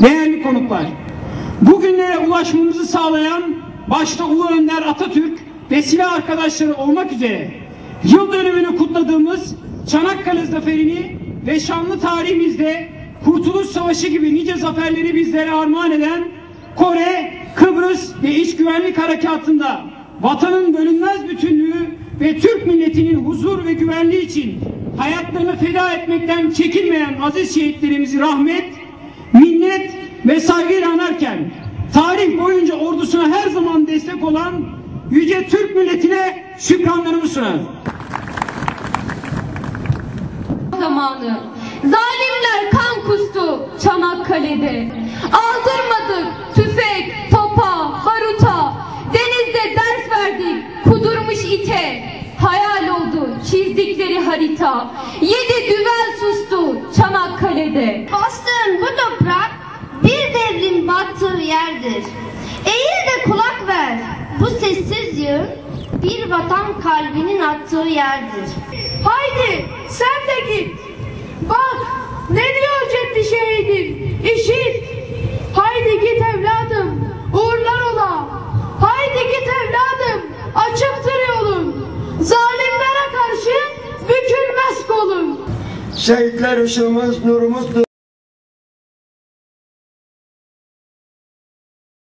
değerli konuklar. Bugünlere ulaşmamızı sağlayan başta Ulu Önder Atatürk ve silah arkadaşları olmak üzere yıl dönümünü kutladığımız Çanakkale Zaferi'ni ve şanlı tarihimizde Kurtuluş Savaşı gibi nice zaferleri bizlere armağan eden Kore, Kıbrıs ve İç Güvenlik Harekatı'nda vatanın bölünmez bütünlüğü ve Türk milletinin huzur ve güvenliği için hayatlarını feda etmekten çekinmeyen aziz şehitlerimizi rahmet, minnet ve saygıyla anarken tarih boyunca ordusuna her zaman destek olan yüce Türk milletine şükranlarımı sunar. zamanı. Zalimler kan kustu Çanakkale'de. Aldırmadık tüfek, topa, baruta. Denizde ders verdik kudurmuş ite. Hayal oldu çizdikleri harita. Yedi düvel sustu Çanakkale'de. Bastığın bu toprak bir devrin yerdir. Eğil de kulak ver. Bu sessiz yığın bir vatan kalbinin attığı yerdir. Haydi sen de git. Bak ne diyor cepli şehidim. İşit. Haydi git evladım. Uğurlar ola. Haydi git evladım. Açıktır yolun. Zalimlere karşı bükülmez kolun. Şehitler ışığımız, nurumuzdur.